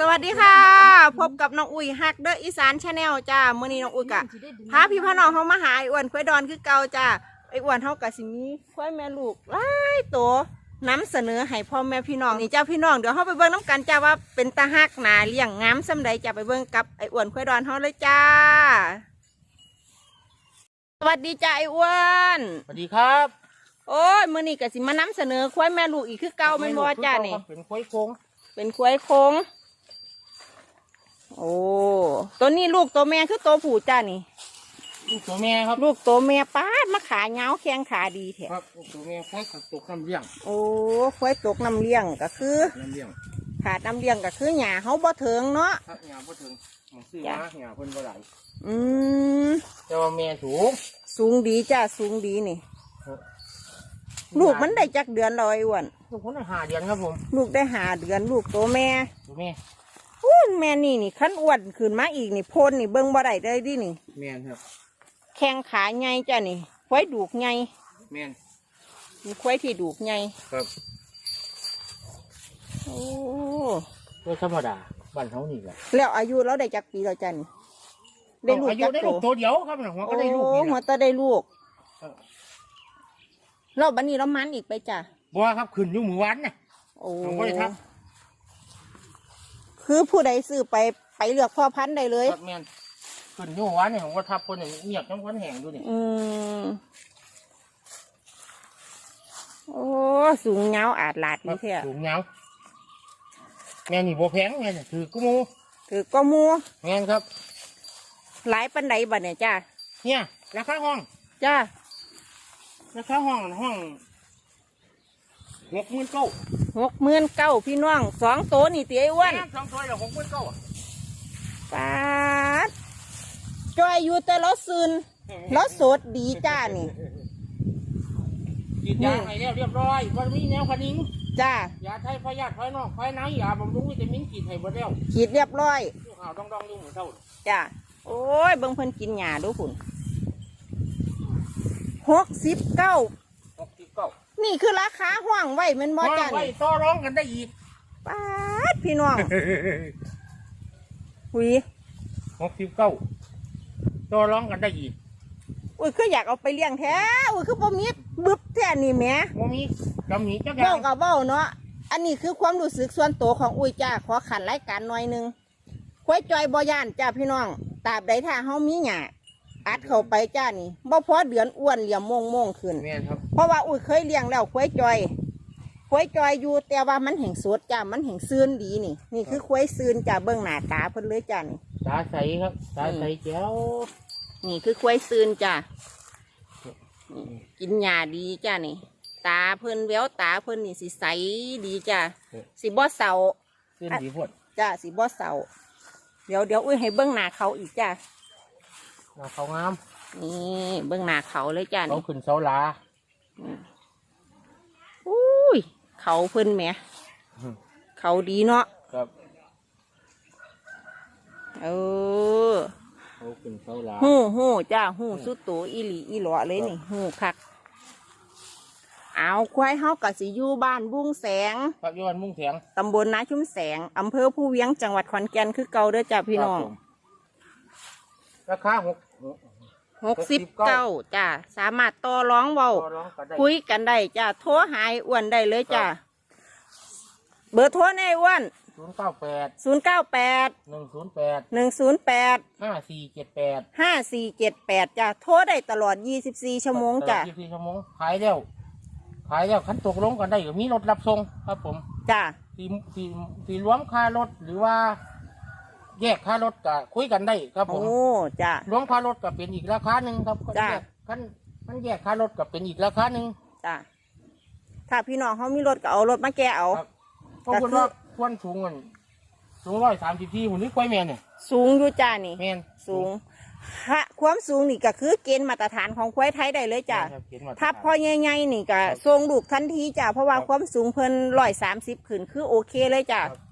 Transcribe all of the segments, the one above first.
สวัสดีค่ะ พบกับน้องอุ้ยฮักเดออีสานชาแนลจ้ามื้อนี้น้องอุ้ยกะพาพี่พ่อน้องเขามาหาไอ้อ้วนควายดอนคือเก่าจ้าไอ้อ้วนเขากะสิมีควายแม่ลูกหลายตัวน้ำเสนอให้พ่อแม่พี่น้องนี่จ้าพี่น้องเดี๋ยวเขาไปเบิ่งน้ำกันจ้าว่าเป็นตาฮักหนาเลี้ยงงามสำใดจ้าไปเบิ่งกับไอ้อ้วนควายดอนเขาเลยจ้า สวัสดีจ้าไอ้อ้วนสวัสดีครับโอ้ยมื้อนี้กะสิมานํเสนอควายแม่ลูกอีกคือเก่าแม่นบ่จ้านี่เป็นควายโค้งเป็นควายโค้ง โอ้ตัวนี้ลูกตัวแม่คือตัวผู้จ้านี่ ลูกตัวแม่ครับลูกตัวแม่ป้าดมาขาเงาวแข้งขาดีแท้ครับลูกตัวแม่ควายขัดตกน้ำเลี้ยงโอ้ควายตกน้ำเลี้ยงก็คือ น้ำเลี้ยงขาดน้ำเลี้ยงก็คือหญ้าเฮาบ่เถิงเนาะ ถ้าหยาบ่ถึงมันซื้อจ้ะ มาหยาเพิ่นบ่ไหลายอืมแต่ว่าแม่สูงสูงดีจ้าสูงดีนี่ ลูกมันได้จักเดือนแล้วไอ้อ้วนลูกคนหาเดือนครับผมลูกได้หาเดือนลูกตัวแม่ ตัวแม่ อู้แม่นี่นี่ขั้นอ้วนขึ้นมาอีกนี่พ่นนี่เบิ่งบ่ได้เลยดินี่ แม่นครับ แข้งขาใหญ่จ้านี่ควายดูกใหญ่แม่นมีควายที่ดูกใหญ่ครับโอ้ตัวธรรมดาบ้านเขานี่แหละแล้วอายุเราได้จักปีแล้วจันได้ลูกอายุจักได้โตลูกตัวเดียวครับหัวก็ได้ลูกโอ้นี่หัวนะ ตาได้ลูกเออแล้วบันนี้เรามันอีกไปจ้ะบัวครับขึ้นอยู่หมู่วันน่ะ โอ้ผมบ่ได้ทัก คือผู้ใดซื้อไปไปเลือกพ่อพันธุ์ได้เลย ครับแม่นขึ้นอยู่หมู่วันเนี่ยผมก็ทับคนอย่างเงียบทั้งคนแห้งดูนี่อืม โอ้ สูงเงาวอาดลาดครันี่บเท่สูงยาวแม่นี่บัวแพงแม่นี่ถือกุมูถือก็มูแม่นครับ หลายปันใดบัดเนี่ยจ้าเนี่ยราคาห้องจ้าราคาห้องห้องหกหมื่นเก้า หกหมื่นเก้าพี่น้องสองโตนี่เตี้ยอ้วนสองตัวละหกหมื่นเก้าปาดจอยอยู่แต่เราซึนเราโสดดีจ้านี่ฉีดยาให้แล้วเรียบร้อยวันนี้แนวคันิงจ้ายาไทยพยาธิภายนอกภายในยาบำรุงวิตามินฉีดให้หมดแล้วขีดเรียบร้อยลูกข่าวดองดองๆดูหมูเท่าจ้าโอ้ยเบิ่งเพิ่นกินหญ้าดูพุ่นหกสิบเก้าหกสิบเก้า นี่คือราคาห้องไว้แมันบ่จ้าไว้นี่ต่อร้องกันได้อีกป้าดพี่น้องหุยหกสิบเก้าต่อร้องกันได้อีกอุ้ยคืออยากเอาไปเลี้ยงแท้อุ้ยคือบ่มีบึบแท้นี่แหม โมมีกำหนีจักอเว้าย่างกับเว้าเนาะ อันนี้คือความรู้สึกส่วนตัวของอุ้ยจ้า ขอขันรายการหน่อยหนึงควายจอยบ่ย่านจ้าพี่น้องตราบใดถ้าเฮามีหญ้า อัดเข้าไปจ้านี่บ่พอเดือนอ้วนเหลี่ยมโมงโมงๆขึ้น แม่นครับเพราะว่าอุ้ยเคยเลี้ยงแล้วควายจอยควายจอยอยู่แต่ว่ามันแห่งสดจ้ามันแห่งซื่นดีนี่ นี่คือควายซื่นจ้าเบื้องหน้าตาเพิ่นเลยจ้านี่ ตาใสครับ ตาใสแจ๋วนี่คือควายซื่นจ้านี่กินหญ้าดีจ้านี่ ตาเพิ่นแววตาเพิ่นนี่สิใสดีจ้าสิบ่เศร้าเส้นดีพดจ้าสิบ่เศร้าเดี๋ยวเดี๋ยวอุ้ยให้เบื้องหน้าเขาอีกจ้า หน้าเขางามนี่เบื้องหน้าเขาเลยจ้าเขานี่ขึ้นเสาหลา อุ้ยเขาเพิ่นแหมเขาดีเนาะครับเออเขาขึ้นเสาหลา หู้หู้จ้าหู้สุดโตอีหลีอีหลอเลยนี่หู้คักเอาควายเฮากับสิอยู่บ้านบุ้งแสง ครับยอนมุ่งแสงตำบลนาชุมแสง อำเภอผู้เวียงจังหวัดขอนแก่นคือเก่าเด้อจ้าพี่น้อง ครับผมราคาหก หกสิบเก้าจ้าสามารถต่อร้องเว้า ต่อร้องกันได้คุยกันได้จ้าโทรหายอ้วนได้เลยจ้าครับเบอร์โทรในอ้วนศูนย์เก้าแปดศูนย์เก้าแปดหนึ่งศูนย์แปดหนึ่งศูนย์แปดห้าสี่เจ็ดแปดห้าสี่เจ็ดแปดจ้าโทรได้ตลอดยี่สิบสี่ชั่วโมงจ้ายี่สิบสี่ชั่วโมงขายแล้วขายแล้วคันตกลงกันได้ก็มีรถรับส่งครับผมจ้า สีสีสีรวมค่ารถหรือว่า แยกค่ารถก็คุยกันได้ครับผโอ้มจ้ารวมค่ารถก็เป็นอีกราคาหนึ่งครับจ้ะ แยกคันมันแยกค่ารถก็เป็นอีกราคาหนึ่ง จ้าถ้าพี่น้องเขามีรถก็เอารถมาแกเอา ครับ เพราะคนว่าควรสูงกันสูงร้อยสามสิบที่หุ่นนี่กล้วยแมนเนี่ยสูงอยู่จ้านี่ แมนสูงฮะความสูงนี่ก็คือเกณฑ์มาตรฐานของควายไทยได้เลยจ้ะ ครับเขียนมาถ้าพอใหญ่ๆนี่ก็ทรงลูกทันทีจ้ะ เพราะว่าครับความสูงเพิ่นร้อยสามสิบขึ้นคือโอเคเลยจ้ะ ครับ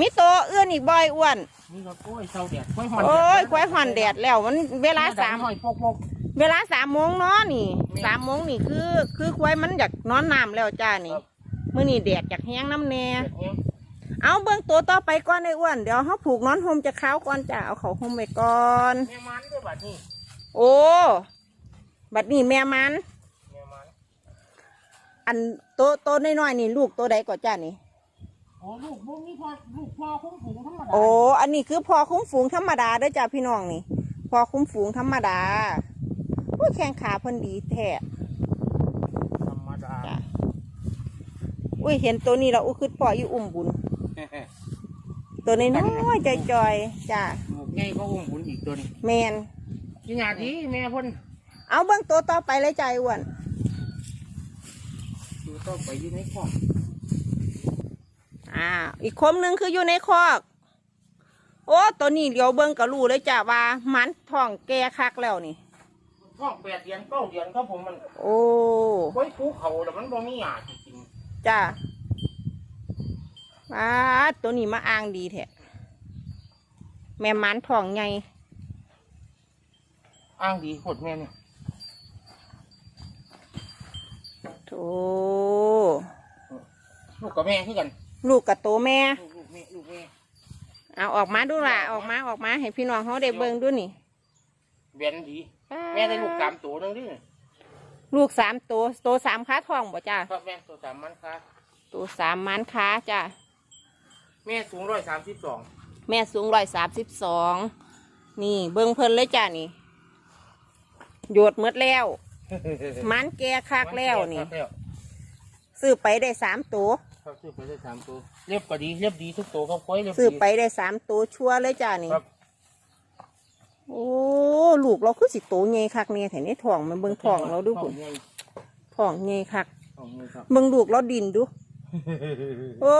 มิโตเอื้อนอีกบ่อยอ้วนนี่ก็กล้วยเศร้าแดดกล้วยหอนโอ้ยควายหอนแดดแล้วมันเวลาสามหอยโปกโปก เวลาสามโมงเนาะนี่แม่นสามโมงนี่คือ คือควายมันอยากนอนน้ำแล้วจ้านี่ครับ มื่อนี่แดดอยากแห้งน้ำแน่แดดแห้งเอาเบื้องตัวต่อไปก่อนไอ้อ้วนเดี๋ยวเขาผูกนอนโฮมจะเข้าวก่อนจ้ะเอาเขาโฮมไปก่อน แม่มันด้วยบัดนี้โอ้บัดนี้แม่มัน แม่มันอันตัวตัวน้อยๆนี่ลูกตัวใดก่อนจ้านี่ โอ้ลูกพวกนี้พอลูกพ่อคุ้มฝูงธรรมดาโอ้อันนี้คือพอคุ้มฝูงธรรมดาเด้อจ้าพี่น้องนี่ พอคุ้มฝูงธรรมดาโอ้ยแข้งขาเพิ่นดีแท้ธรรมดาจ้ะอุ้ยเห็นตัวนี้แล้วอุ้ยคือปล่อยอยู่อุ้มบุญ ตัวนี้น้อยๆจอยๆจ้าหมกไงก็อุ้มบุญอีกตัวนี้แมนกินยาดีแม่เพ่นเอาเบื้องตัวต่อไปเลยจ้าไอ้อ้วนอยู่ต้องไปอยู่ในคอก อ่า อีกคมหนึ่งคืออยู่ในคอก โอ้ตัวนี้เดี๋ยวเบิ้งก็รู้เลยจ้าว่ามันท้องแก่คักแล้วนี่คอกแปดเดือนเก้าเดือนครับผมมันโอ้ไว้ภูเขาแต่มันบ่มีหยาจริงจ้าว้าตัวนี้มาอ้างดีแท้แม่มันท้องใหญ่ๆอ้างดีโคตรแม่เนี่ยโถลูกกับแม่คือกัน ลูกกับโตแม่ ลูกลูกแม่ลูกแม่เอาออกมาดูล่ะออกมาออกมาให้พี่น้องเขาได้เบิ่งดูนี่เบียนดี แม่ได้ลูกสามตัวหนึงดิลูกสามตัวโตสามขาทองบ่จ้าครับแม่ตัวสามมันค่ะตัวสามมันขาจ้าแม่สูงร้อยสามสิบสองแม่สูงร้อยสามสิบสองนี่เบิ่งเพิ่นเลยจ้านี่โยดหมดแล้วมันแก่คักแล้วนี่ซื้อไปได้สามตัว ครับซื้อไปได้สามตัวเรียบก็ดีเรียบดีทุกตัวครับค่อยเรียบดีซื้อไปได้สามตัวชัวร์เลยจ้านี่ครับโอ้ลูกเราคือสิโตใหญ่คักเนี่ยแถวนี้ท้องมันเบิ่งท้องเราดูท้คุอณงใหญ่ท้องใหญ่คักท้องใหญ่ครับเบิ่งลูกเราดินดูโอ้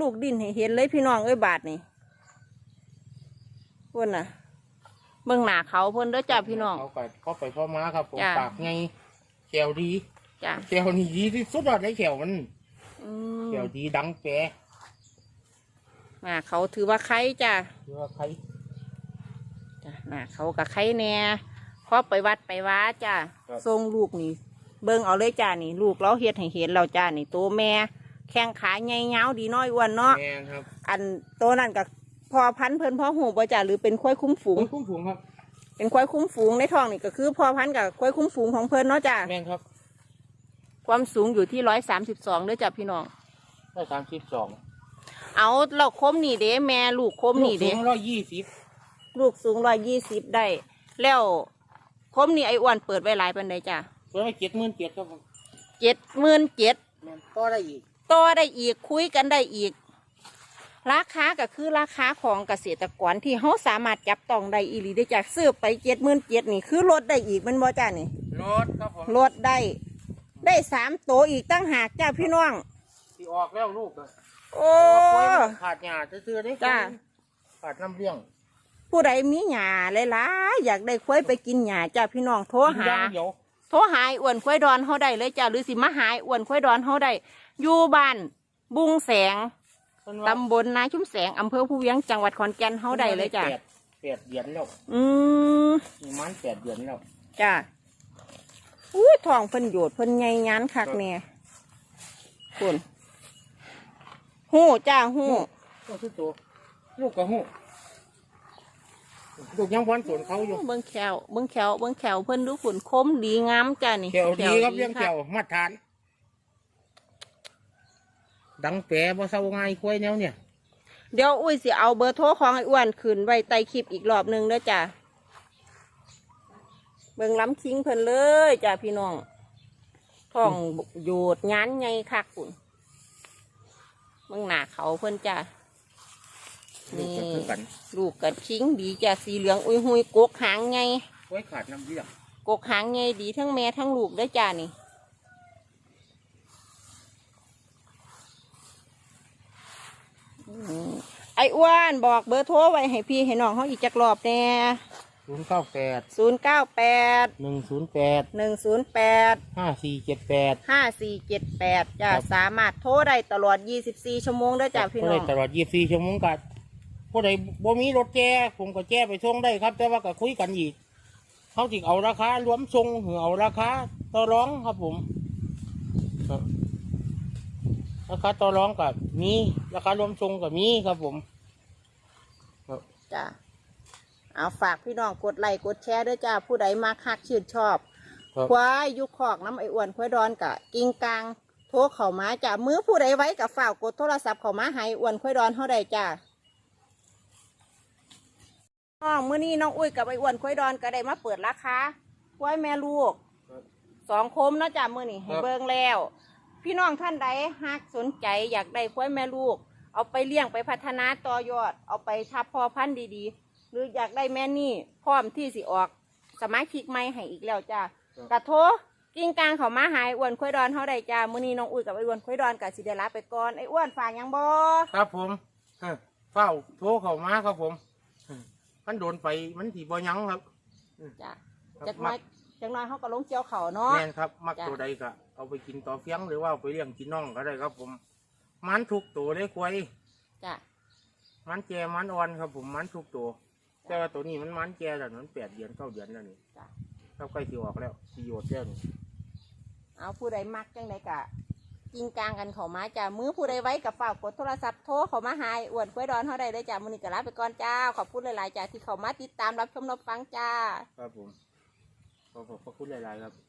ลูกดินให้เห็นเลยพี่น้องเอ้ยบาทนี่เพิ่นน่ะเบิ่งหน้าเขาเพิ่นเด้อจ้าพี่น้องเขาไปพ่อไปพ่อมาครับผมจ้ะปากไงแขวดีจ้าแขวนี่ดีที่สุดยอดเลยแขวมัน อืมแขวดีดังแปรหน้าเขาถือว่าใครจ้าหรือว่าใครจ้าหน้าเขากับใครแน่พอไปวัดไปว้าจ้าทรงลูกนี่ เบิ่งเอาเลยจ้านี่ ลูกเราเฮ็ดให้เห็นเราจ้านี่ตัวแม่ แข้งขาใหญ่ยาวดีน้อยอ้วนเนาะแม่นครับอันตัวนั้นกับพอพันธุ์เพิ่นพ่อหูบ่จ้าหรือเป็นควายคุ้มฝูง โอ้ยคุ้มฝูงครับ เป็นควายคุ้มฝูงในท้องนี่ก็คือพอพันธุ์กับควายคุ้มฝูงของเพิ่นเนาะจ้าแม่นครับ ความสูงอยู่ที่ร้อยสามสิบสองเด้อจ้ะพี่น้อง ได้สามสิบสองเอาเราคมนี่เด้แม่ลูกคมนี่เด้ร้อยยี่สิบลูกสูงร้อยยี่สิบได้ แล้วคมนี่ไอ้อ้วนเปิดไว้หลายปันใดจ้ะเพื่อเจ็ดหมื่นเจ็ดครับผมเจ็ดหมื่นเจ็ดแม่นก็ได้อีกต่อได้อีกคุยกันได้อีก ราคาก็คือราคาของเกษตรกรที่เขาสามารถจับต้องได้อีหลีได้จากซื้อไปเจ็ดหมื่นเจ็ดนี่คือลดได้อีกแมันบ่จ้านี่รถครับผมลดได้ ได้สามโตวอีกตั้งหากจ้าพี่น้องที่ออกแล้วลูกอะโอ้ขาดหยาซื่อๆได้จ้ะขาดน้ำเลี้ยงผู้ใดมีหญ้าหลายๆอยากได้ควายไปกินหญ้าจ้าพี่น้องโทรหา ย่งเดียวโทรหายอ้วนควายดอนเฮาได้เลยจ้าหรือสิมาหายอ้วนควายดอนเฮาได้อยู่บ้านบุงแสงเพิ่นว่าตำบลนาชุ่มแสงอำเภอผู้เวียงจังหวัดขอนแก่นเฮาได้เลยจ้าแปดแปดเดือนแล้วอืม มีมันแปดเดือนแล้วจ้า อุ้ยทองเพิ่นโยดเพิ่นใหญ่ยานคักแน่คุณหู้จ้าหู้ก็คือตัวลูกกระหูลูกยังพันสวนเขาอยู่เบิ่งแขวเบิ่งแขวเบิ่งแขวเพิ่นดูฝุ่นคมดีงามจ้านี่แขวดีครับเลี้ยงแขค่ะวมาตรฐาน ดังแปรบ่เศร้าง่ายกล้วยแนวเนี่ยเดี๋ยวอุ้ยสิเอาเบอร์โทรของไอ้อ้วนขึ้นไว้ใต้คลิปอีกรอบหนึงเด้อจ้า เบิ่งล้ำคิงเพิ่นเลยจ้าพี่น้องท้องโยดงานใหญ่คักฝุ่นเบิ่งหน้าเขาเพิ่นจ้าลูกก็คือกันลูกกระชิงดีจ้าสีเหลืองอุ้ยหุยกกหางไงกล้วยขาดน้ำเลี้ยงกกหางไงดีทั้งแม่ทั้งลูกได้อจ้านี่อืมไอ้อ้วนบอกเบอร์โทรไว้ให้พี่ให้น้องเขาอีกจักรอบแน่ ศูนย์เก้าแปดศูนย์เก้าแปดหนึ่งศูนย์แปดหนึ่งศูนย์แปดห้าสี่เจ็ดแปด ห้าสี่เจ็ดแปดจ้าครับ สามารถโทรได้ตลอดยี่สิบสี่ชั่วโมงได้อจ้าพี่น้องตลอดยี่สิบสี่ชั่วโมงกัดผู้ใดบ่มีรถแจ้ผมก็แจ้ไปส่งได้ครับ แต่ว่าก็คุยกันอีกเขาติเอาราคารวมส่งหรือเอาราคาต่อรองครับผมครับราคาต่อรองกับมีราคารวมทรงกับมีครับผม จ้า เอาฝากพี่น้องกดไลค์กดแชร์ด้วยจ้าผู้ใดมาคักชื่นชอบ ครับ ควายอยุคอกน้ำไออ้วนควายดอนกะกิงกลางโทรเข้ามาจ้ามือผู้ใดไว้กับฝ่ากกดโทรศัพท์เข้ามาให้อ้วนควายดอนเท่าใดจ้าน้องมื้อนี้น้องอุ้ยกับไออ้วนควายดอนก็ได้มาเปิดราคาควายแม่ลูกสองคมเนาะจ้ะมือนี่ให้ครับ เบิ่งแล้ว พี่น้องท่านใดฮักสนใจอยากได้ควายแม่ลูก เอาไปเลี้ยงไปพัฒนาต่อยอด เอาไปทับพอพันธุ์ดีๆห รืออยากได้แม่นี่พร้อมที่สิออก สมาชิกใหม่ให้อีกแล้วจ้ะกระโทรกิ้งกลางเขามาหายอ้วนควายดอนเท่าใดจ้ามื้อนี้น้องอุ้ยกับไอ้อ้วนควายดอนกับสิเดลาไปก่อนไอ้อ้วนฝากหยังบ่ครับผมเอ้อเฝ้าโทรเข้ามาครับผมเอ้อมันโดนไปมันถีบ่ยั้งครับจ้ะครับจักหน้อยจักหน้อยเขาก็ลงเจียวเขาเนาะแม่นครับ มักจ้ะตัวใดก็เอาไปกินต่อเฟียงหรือว่าเอาไปเลี้ยงกินน่องก็ได้ครับ ผม มันทุกตัวเลยควายจ้ะมันแก่มันอ่อนครับผมมันทุกตัว แต่ว่าตัวนี้มันมันแก่แล้วมันแปดเดือนเก้าเดือนแล้วนี่จ้ะครับใกล้ที่ออกแล้วประโยชน์แล้วนี่เอาผู้ใดมักจังใดกะกิงกลางกันเขามาจ้ามือผู้ใดไว้กับฝากกดโทรศัพท์โทรเขามาหายอ้วนควายดอนเท่าใดได้จ้ามื้อนี้ก็ลาไปก่อนจ้าขอบคุณหลายๆจ้าที่เขามาติดตามรับชมรับฟังจ้า ครับผมขอขอบพระคุณหลาย ๆ ครับ